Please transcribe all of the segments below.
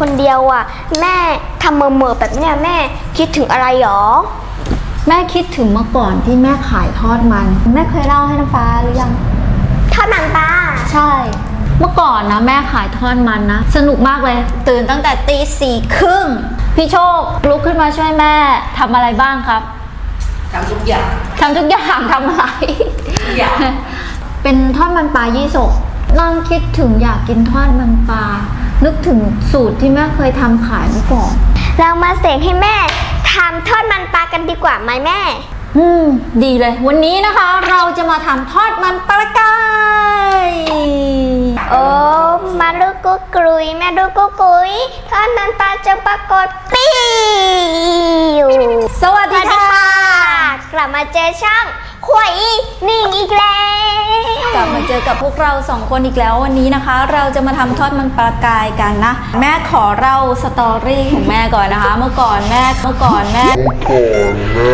คนเดียวอะ แม่ทำเมื่อๆแบบเนี้ยแม่คิดถึงอะไรหรอ แม่คิดถึงเมื่อก่อนที่แม่ขายทอดมัน แม่เคยเล่าให้น้ำฟ้าหรือยัง ทอดมันปลาใช่ เมื่อก่อนนะแม่ขายทอดมันนะ สนุกมากเลย ตื่นตั้งแต่ตีสี่ครึ่งพี่โชคลุกขึ้นมาช่วยแม่ทำอะไรบ้างครับทำทุกอย่างทำทุกอย่างทำอะไร ทุกอย่าง เป็นทอดมันปลายี่สกนั่งคิดถึงอยากกินทอดมันปลา นึกถึงสูตรที่แม่เคยทำขายเมื่อก่อน เรามาเสกให้แม่ทำทอดมันปลากันดีกว่าไหมแม่ อืม ดีเลย วันนี้นะคะเราจะมาทำทอดมันปลากายโอ้มาลูกกุ๊กกรุยแม่ลูกกุ๊กกุยทอดมันปลาจะปรากฏปิ้วสวัสสดีวัสดีค่ะค่ะ กลับมาเจอช่าง ขวายนิ่งอีกแล้วกลับมาเจอกับพวกเราสองคนอีกแล้ววันนี้นะคะ เราจะมาทำทอดมันปลากายกันนะ แม่ขอเล่าสตอรี่ของแม่ก่อนนะคะ เมื่อก่อนแม่เมื่อก่อนแม่ก่อนแม่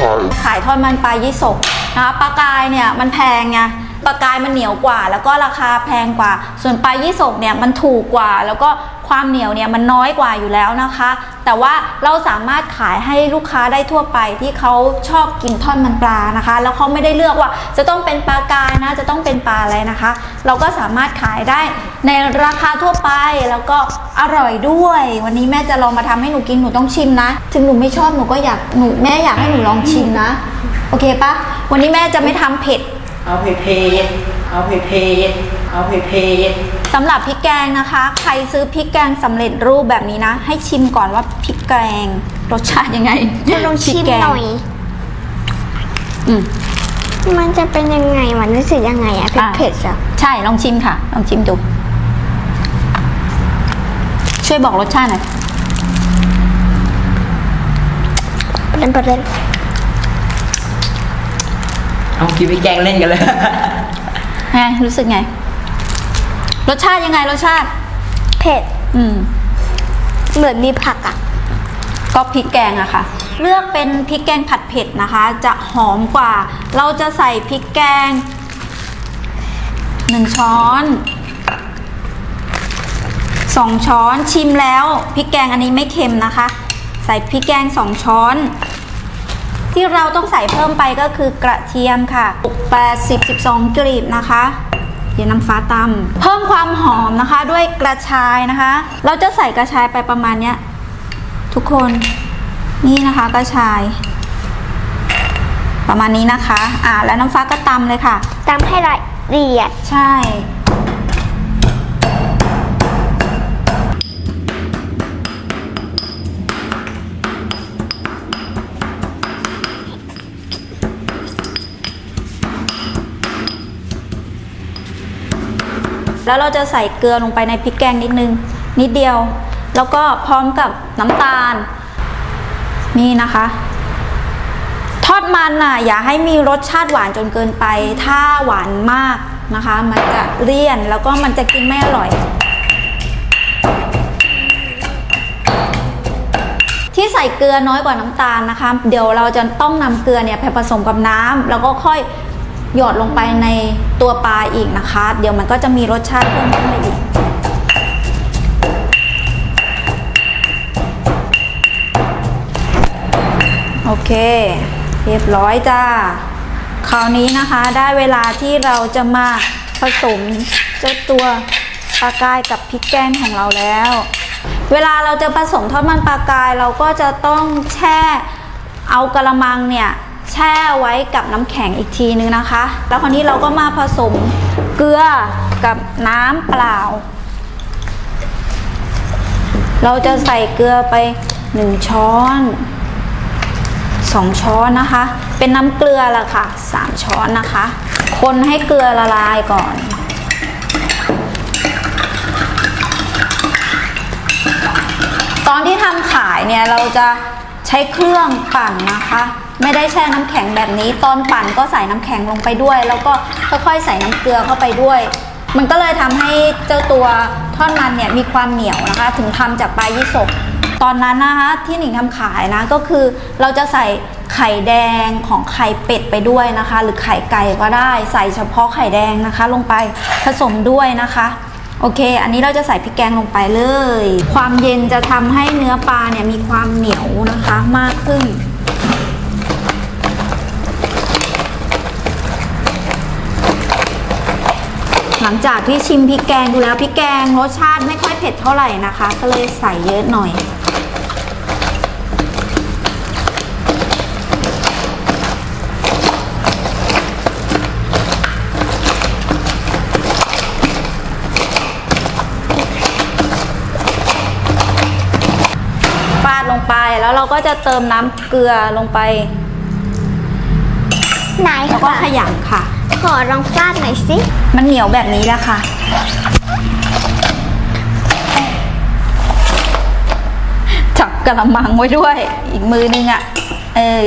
ขายขายทอดมันปลายี่สกนะคะปลากายเนี่ยมันแพงไง ปลากายมันเหนียวกว่า แล้วก็ราคาแพงกว่า ส่วนปลายี่สกเนี่ยมันถูกกว่า แล้วก็ความเหนียวเนี่ยมันน้อยกว่าอยู่แล้วนะคะ แต่ว่าเราสามารถขายให้ลูกค้าได้ทั่วไปที่เขาชอบกินทอดมันปลานะคะ แล้วเขาไม่ได้เลือกว่าจะต้องเป็นปลากายนะจะต้องเป็นปลาอะไรนะคะ เราก็สามารถขายได้ในราคาทั่วไปแล้วก็อร่อยด้วย วันนี้แม่จะลองมาทำให้หนูกินหนูต้องชิมนะ ถึงหนูไม่ชอบหนูก็อยากหนูแม่อยากให้หนูลองชิมนะ โอเคปะวันนี้แม่จะไม่ทำเผ็ด เอาเผ็ดเผ็ดเอาเผ็ดเผ็ดเอาเผ็ดเผ็ดสำหรับพริกแกงนะคะ ใครซื้อพริกแกงสำเร็จรูปแบบนี้นะ ให้ชิมก่อนว่าพริกแกง รสชาติยังไงจะลองชิมพริกแกงหน่อยอืมมันจะเป็นยังไงมันรู้สึกยังไงอะอะเผ็ดๆอะใช่ลองชิมค่ะ ลองชิมดู ช่วยบอกรสชาติหน่อยประเด็นประเด็น เอากินพี่แกงเล่นกันเลย ไงรู้สึกไง รสชาติยังไงรสชาติ เผ็ด อืม เหมือนมีผักอะก็พริกแกงอะค่ะ เลือกเป็นพริกแกงผัดเผ็ดนะคะ จะหอมกว่า เราจะใส่พริกแกงหนึ่งช้อนสองช้อนชิมแล้วพริกแกงอันนี้ไม่เค็มนะคะ ใส่พริกแกงสองช้อน ที่เราต้องใส่เพิ่มไปก็คือกระเทียมค่ะ80 12กลีบนะคะเดี๋ยวน้ำฟ้าตำเพิ่มความหอมนะคะด้วยกระชายนะคะ เราจะใส่กระชายไปประมาณเนี้ยทุกคนนี่นะคะกระชาย ประมาณนี้นะคะ อ่าแล้วน้ำฟ้าก็ตำเลยค่ะตำให้ละเอียดใช่ แล้วเราจะใส่เกลือลงไปในพริกแกงนิดนึง นิดเดียว แล้วก็พร้อมกับน้ำตาล นี่นะคะ ทอดมันน่ะอย่าให้มีรสชาติหวานจนเกินไป ถ้าหวานมากนะคะ มันจะเลี่ยนแล้วก็มันจะกินไม่อร่อยที่ใส่เกลือน้อยกว่าน้ำตาลนะคะ เดี๋ยวเราจะต้องนำเกลือเนี่ยไปผสมกับน้ำแล้วก็ค่อยหยอดลงไปใน ตัวปลาอีกนะคะ เดี๋ยวมันก็จะมีรสชาติเพิ่มขึ้นมาอีกโอเค เรียบร้อยจ้า คราวนี้นะคะได้เวลาที่เราจะมาผสมเจ้าตัวปลากายกับพริกแกงของเราแล้ว เวลาเราจะผสมทอดมันปลากายเราก็จะต้องแช่เอากระมังเนี่ย แช่ไว้กับน้ำแข็งอีกทีนึงนะคะ แล้วคราวนี้เราก็มาผสมเกลือกับน้ำเปล่า เราจะใส่เกลือไปหนึ่งช้อนสองช้อนนะคะ เป็นน้ำเกลือละค่ะสามช้อนนะคะ คนให้เกลือละลายก่อนตอนที่ทำขายเนี่ยเราจะใช้เครื่องปั่นนะคะ ไม่ได้แช่น้ำแข็งแบบนี้ ตอนปั่นก็ใส่น้ำแข็งลงไปด้วย แล้วก็ค่อยๆใส่น้ำเกลือเข้าไปด้วย มันก็เลยทำให้เจ้าตัวทอดมันเนี่ยมีความเหนียวนะคะ ถึงทำจากปลายี่สกตอนนั้นนะคะที่หนิงทำขายนะก็คือเราจะใส่ไข่แดงของไข่เป็ดไปด้วยนะคะ หรือไข่ไก่ก็ได้ใส่เฉพาะไข่แดงนะคะ ลงไปผสมด้วยนะคะโอเค อันนี้เราจะใส่พริกแกงลงไปเลย ความเย็นจะทำให้เนื้อปลาเนี่ยมีความเหนียวนะคะมากขึ้น หลังจากที่ชิมพริกแกงดูแล้วพริกแกงรสชาติไม่ค่อยเผ็ดเท่าไหร่นะคะ ก็เลยใส่เยอะหน่อย ฟาดลงไปแล้วเราก็จะเติมน้ำเกลือลงไป ไหนแล้วก็ค่ะขยำค่ะ ขอลองฟาดหน่อยสิ มันเหนียวแบบนี้แล้วค่ะ จับกระมังไว้ด้วย อีกมือนึงอะ่ะ เออ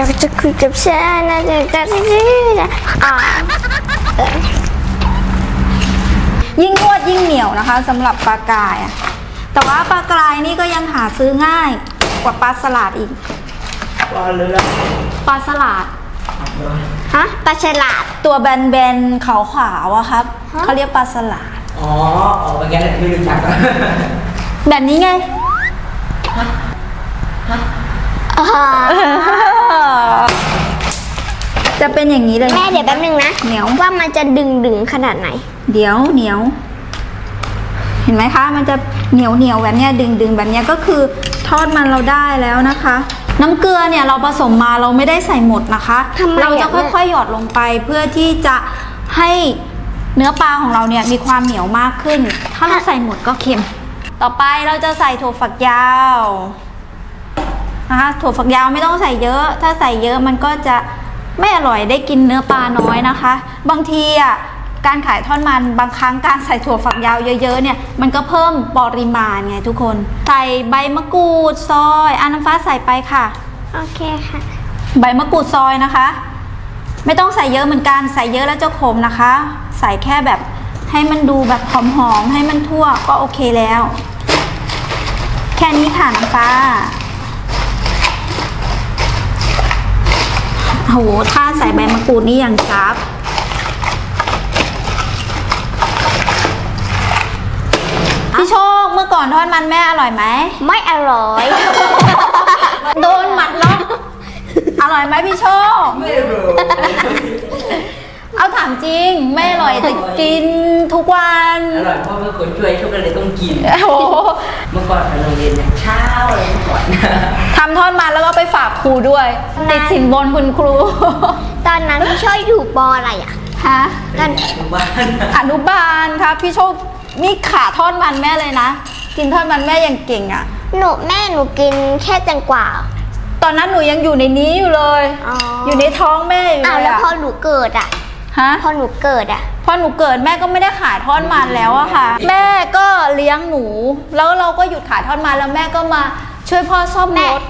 อยากจะคุยกับฉันนะจะจะจะอ่ายิ่งนวดยิ่งเหนียวนะคะสำหรับปลากรายอะแต่ว่าปลากรายนี่ก็ยังหาซื้อง่ายกว่าปลาสลัดอีกว่าเรือปลาสลัดฮะปลาฉลาดตัวแบนๆขาวๆอะครับเขาเรียกปลาสลัดอ๋อออกไปแกแต่ไม่รู้จักอะแบบนี้ไงอ่า จะเป็นอย่างนี้เลยแม่เดี๋ยวแป๊บนึงนะเหนียวว่ามันจะดึงดึงๆขนาดไหน เดี๋ยวเหนียว เห็นไหมคะ มันจะเหนียวเหนียวแบบเนี้ยดึงดึงแบบเนี้ยก็คือทอดมันเราได้แล้วนะคะ น้ำเกลือเนี่ยเราผสมมาเราไม่ได้ใส่หมดนะคะทำไมอะเราจะค่อยๆหยอดลงไปเพื่อที่จะให้เนื้อปลาของเราเนี่ยมีความเหนียวมากขึ้น ถ้าเราใส่หมดก็เค็ม ต่อไปเราจะใส่ถั่วฝักยาว นะคะถั่วฝักยาวไม่ต้องใส่เยอะ ถ้าใส่เยอะมันก็จะไม่อร่อยได้กินเนื้อปลาน้อยนะคะ บางทีอะการขายทอดมันบางครั้งการใส่ถั่วฝักยาวเยอะๆเนี่ยมันก็เพิ่มปริมาณไงทุกคน ใส่ใบมะกรูดซอยอาน้ำฟ้าใส่ไปค่ะ โอเคค่ะ ใบมะกรูดซอยนะคะ ไม่ต้องใส่เยอะเหมือนกันใส่เยอะแล้วจะขมนะคะ ใส่แค่แบบให้มันดูแบบหอมๆให้มันทั่วก็โอเคแล้ว แค่นี้ค่ะน้ำฟ้า โอ้โหถ้าใส่ใบมะกรูดนี่อย่างชับพี่โชคเมื่อก่อนทอดมันแม่อร่อยไหม ไม่อร่อย โดนหมัดล็อกอร่อยไหมพี่โชค ไม่รู้ เอาถามจริง ไม่อร่อยแต่กินทุกวัน อร่อยเพราะเป็นคนช่วยทุกคนเลยต้องกิน โอ้โหเมื่อก่อนไปโรงเรียนเนี่ยเช้าเลยเมื่อก่อนทำทอดมันแล้วก็ไปฝากครูด้วย ติดสินบนคุณครู ตอนนั้นพี่ช่อยอยู่ปออะไรอะฮะตอนทุกบ้านอนุบาลครับพี่โชคนี่ขาทอดมันแม่เลยนะ กินทอดมันแม่ยังเก่งอะ่ะ หนูแม่หนูกินแค่แตงกวา ตอนนั้นหนูยังอยู่ในนี้อยู่เลย อ๋อออ ยู่ในท้องแม่อยู่อ้าวเลยแล้วอะพอหนูเกิดอะ ฮะ พอหนูเกิดอะ พอหนูเกิดแม่ก็ไม่ได้ขายทอดมันแล้วอะค่ะ แม่ก็เลี้ยงหนู แล้วเราก็หยุดขายทอดมันแล้วแม่ก็มาช่วยพ่อซ่อมแม่รถ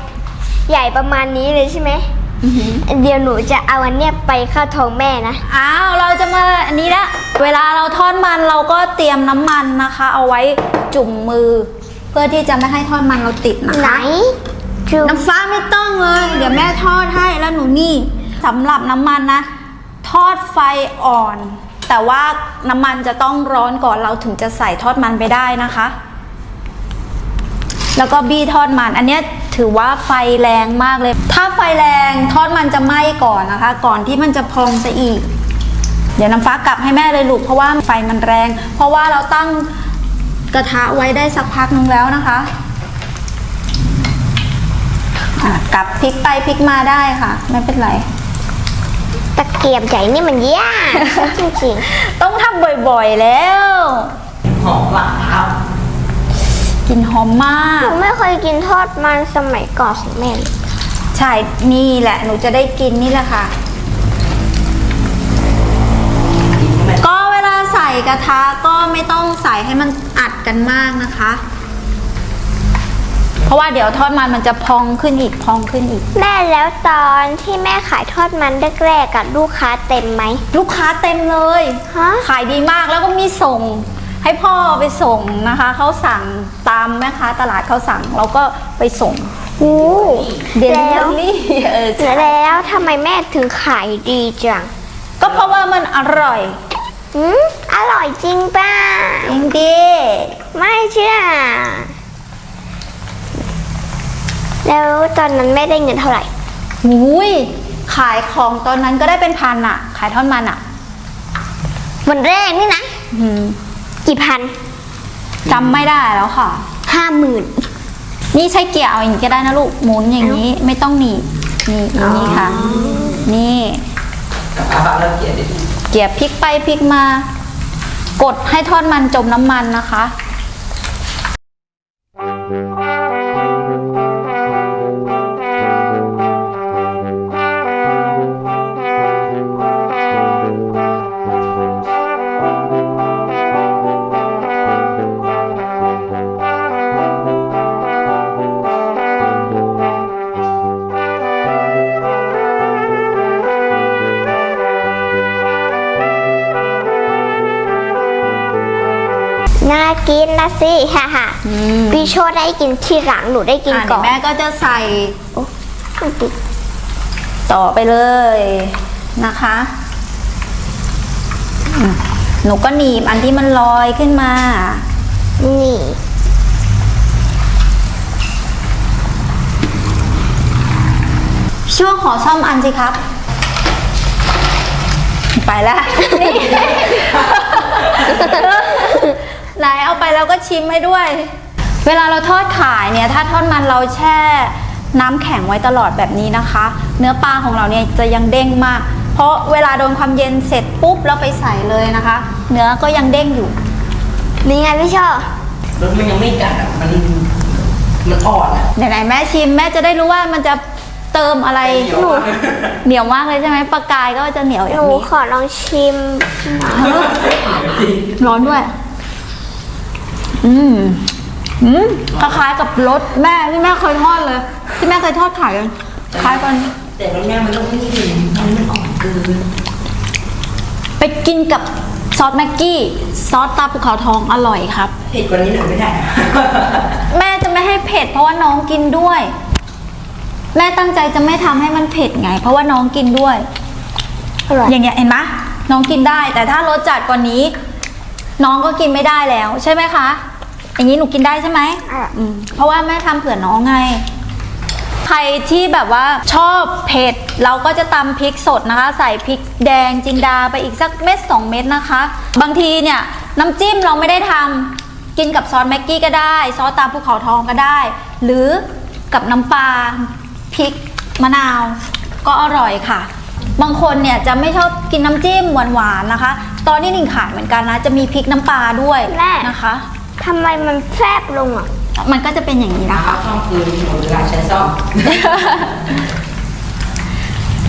ใหญ่ประมาณนี้เลยใช่ไหม เดี๋ยวหนูจะเอาอันเนี้ยไปเข้าท้องแม่นะ อ้าวเราจะมาอันนี้ละเวลาเราทอดมันเราก็เตรียมน้ำมันนะคะ เอาไว้จุ่มมือ เพื่อที่จะไม่ให้ทอดมันเราติดนะไหนคะจุ๊บน้ำฟ้าไม่ต้องเลย เดี๋ยวแม่ทอดให้แล้วหนูนี่สำหรับน้ำมันนะ ทอดไฟอ่อน แต่ว่าน้ำมันจะต้องร้อนก่อนเราถึงจะใส่ทอดมันไปได้นะคะ แล้วก็บี้ทอดมัน อันนี้ถือว่าไฟแรงมากเลย ถ้าไฟแรงทอดมันจะไหม้ก่อนนะคะ ก่อนที่มันจะพองซะอีก เดี๋ยวน้ำฟ้ากลับให้แม่เลยลูกเพราะว่าไฟมันแรง เพราะว่าเราตั้งกระทะไว้ได้สักพักนึงแล้วนะคะะกลับพลิกไปพลิกมาได้ค่ะ ไม่เป็นไร ตะเกียบใหญ่นี่มันยากจริงต้องทำบ่อยๆแล้ว หอมมะพร้าวกกลิ่นหอมมาหกนูไม่เคยกินทอดมันสมัยก่อนของแม่เลยใช่ นี่แหละ หนูจะได้กินนี่แหละค่ะ ก็เวลาใส่กระทะก็ไม่ต้องใส่ให้มันอัดกันมากนะคะ เพราะว่าเดี๋ยวทอดมันมันจะพองขึ้นอีกพองขึ้นอีก แม่แล้วตอนที่แม่ขายทอดมันแรกๆกับลูกค้าเต็มไหม ลูกค้าเต็มเลยฮะ ขายดีมากแล้วก็มีส่ง ให้พ่อไปส่งนะคะเขาสั่งตามแม่ค้าตลาดเขาสั่งเราก็ไปส่งโอ้เดลิแล้วเวอรี่เออใช่แล้วทำไมแม่ถึงขายดีจังก็เพราะว่ามันอร่อยอืมอร่อยจริงป่ะจริงดิไม่เชื่อ แล้วตอนนั้นแม่ได้เงินเท่าไหร่หุยขายของตอนนั้นก็ได้เป็นพันอะขายทอดมันอะวันแรกนี่นะอืมกี่พันจำไม่ได้แล้วค่ะ ห้าหมื่น นี่ใช้เกียร์เอาอย่างนี้ก็ได้นะลูกหมุนอย่างนี้ไม่ต้องหนีบนี่อย่างนี้ค่ะ นี่กับอาบะแล้วเกลียดดิ เกียร์พลิกไปพลิกมา กดให้ทอดมันจมน้ำมันนะคะ กินนะสิฮ่าฮ่าอืมพี่โชดได้กินทีหลังหนูได้กินอะก่เดี๋อยวนแม่ก็จะใส่โอ้มันติดต่อไปเลยนะคะอืมหนูก็หนีบอันที่มันลอยขึ้นมา นี่ช่วงขอซ่อมอันสิครับ ไปแล้วนี่ ไหนเอาไปแล้วก็ชิมให้ด้วย เวลาเราทอดขายเนี่ยถ้าทอดมันเราแช่น้ำแข็งไว้ตลอดแบบนี้นะคะ เนื้อปลาของเราเนี่ยจะยังเด้งมาก เพราะเวลาโดนความเย็นเสร็จปุ๊บแล้วไปใส่เลยนะคะ เนื้อก็ยังเด้งอยู่นี่ไงพี่โชดรถมันยังไม่กัดอะมันมันอ่อนอะไหนๆแม่ชิมแม่จะได้รู้ว่ามันจะเติมอะไรเหนียวมากเหนียวมากเลยใช่ไหมปลากายก็จะเหนียวอหย่านูงนี้ขอลองชิมร้อนด้วย อืมอืมคล้ายๆกับรสแม่ที่แม่เคยทอดเลย ที่แม่เคยทอดขายกันคล้ายกันแต่รถแม่มันต้องไม่ดีมันมันอ่อนเกินไปกินกับซอสแม็กกี้ ซอสตาภูเขาทองอร่อยครับ เผ็ดกว่านี้หน่อยไม่ได้อะแม่จะไม่ให้เผ็ดเพราะว่าน้องกินด้วย แม่ตั้งใจจะไม่ทำให้มันเผ็ดไง เพราะว่าน้องกินด้วยอร่อยอย่างเงี้ยเห็นไหมน้องกินได้ แต่ถ้ารสจัดกว่านี้ น้องก็กินไม่ได้แล้ว ใช่ไหมคะ อย่างนี้หนูกินได้ใช่ไหมอะอืมเพราะว่าแม่ทำเผื่อน้องไง ใครที่แบบว่าชอบเผ็ดเราก็จะตำพริกสดนะคะ ใส่พริกแดงจินดาไปอีกสักเม็ดสองเม็ดนะคะ บางทีเนี่ยน้ำจิ้มเราไม่ได้ทำกินกับซอสแม็กกี้ก็ได้ ซอสตามภูเขาทองก็ได้ หรือกับน้ำปลาพริกมะนาวก็อร่อยค่ะ บางคนเนี่ยจะไม่ชอบกินน้ำจิ้มหวานๆนะคะ ตอนนี้หนิงขายเหมือนกันนะ จะมีพริกน้ำปลาด้วยแม่นะคะ ทำไมมันแฟบลงอะ มันก็จะเป็นอย่างนี้นะคะเอาซ่อมคืนหมดเวลาใช้ซ่อม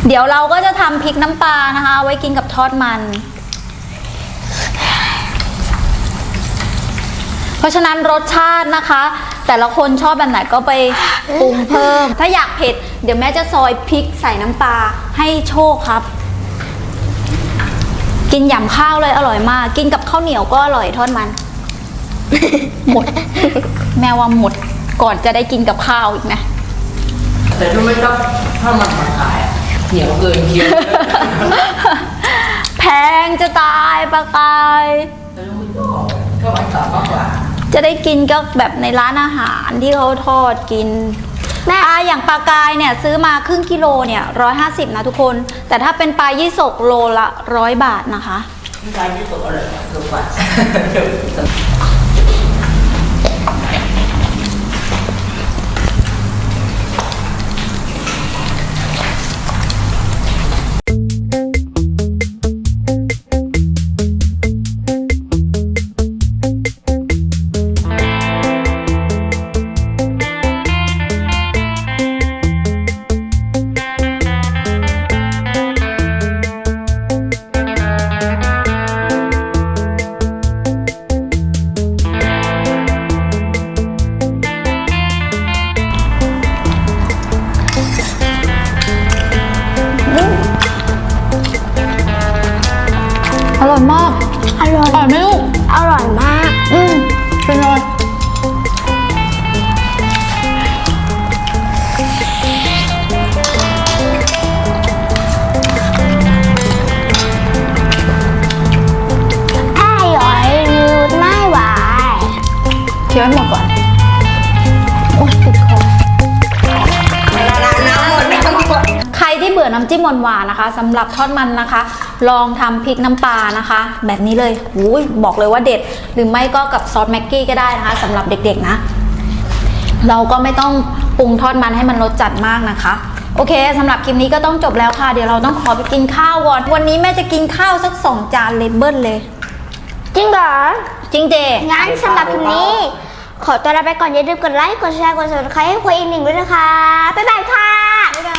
เดี๋ยวเราก็จะทำพริกน้ำปลานะคะเอาไว้กินกับทอดมัน เพราะฉะนั้นรสชาตินะคะ แต่ละคนชอบแบบไหนก็ไปปรุงเพิ่ม ถ้าอยากเผ็ด เดี๋ยวแม่จะซอยพริกใส่น้ำปลาให้โชคครับ กินยำข้าวเลยอร่อยมาก กินกับข้าวเหนียวก็อร่อยทอดมัน หมด แม่ว่าหมดก่อนจะได้กินกับข้าวอีกนะ แต่ถ้าไม่ต้องถ้ามันมาขายอะเหนียวเกินเคี้ยวแพงจะตายปลากายแต่ถ้าไม่ต้องก็ไว้ต่อมากกว่าจะได้กินก็แบบในร้านอาหารที่เขาทอดกินแม่อ่าอย่างปลากายเนี่ยซื้อมาครึ่งกิโลเนี่ยร้อยห้าสิบนะทุกคน แต่ถ้าเป็นปลายี่สกโลละร้อยบาทนะคะ ที่ร้านที่สุดอร่อยกว่า ร่อยอร่อยไหมลูกอร่อยมาก อืมเป็นไงอร่อยยืดไม่ไหว เคี้ยวให้หมดก่อน ครที่เบื่อน้ำจิ้มหวานๆนะคะสำหรับทอดมันนะคะ ลองทำพริกน้ำปลานะคะ แบบนี้เลยหูยบอกเลยว่าเด็ด หรือไม่ก็กับซอสแม็กกี้ก็ได้นะคะสำหรับเด็กๆนะ เราก็ไม่ต้องปรุงทอดมันให้มันรสจัดมากนะคะโอเคสำหรับคลิปนี้ก็ต้องจบแล้วค่ะ เดี๋ยวเราต้องขอไปกินข้าวก่อน วันนี้แม่จะกินข้าวสักสองจานเลยเบิ้ลเลย จริงเหรอ จริงเจงั้นสำหรับคลิปนี้ ขอตัวลาไปก่อนอย่าลืมกดไลค์ กดแชร์ กด subscribe ให้คุยอีกหนึ่งด้วยนะคะ บ๊ายบายค่ะบ๊ายบ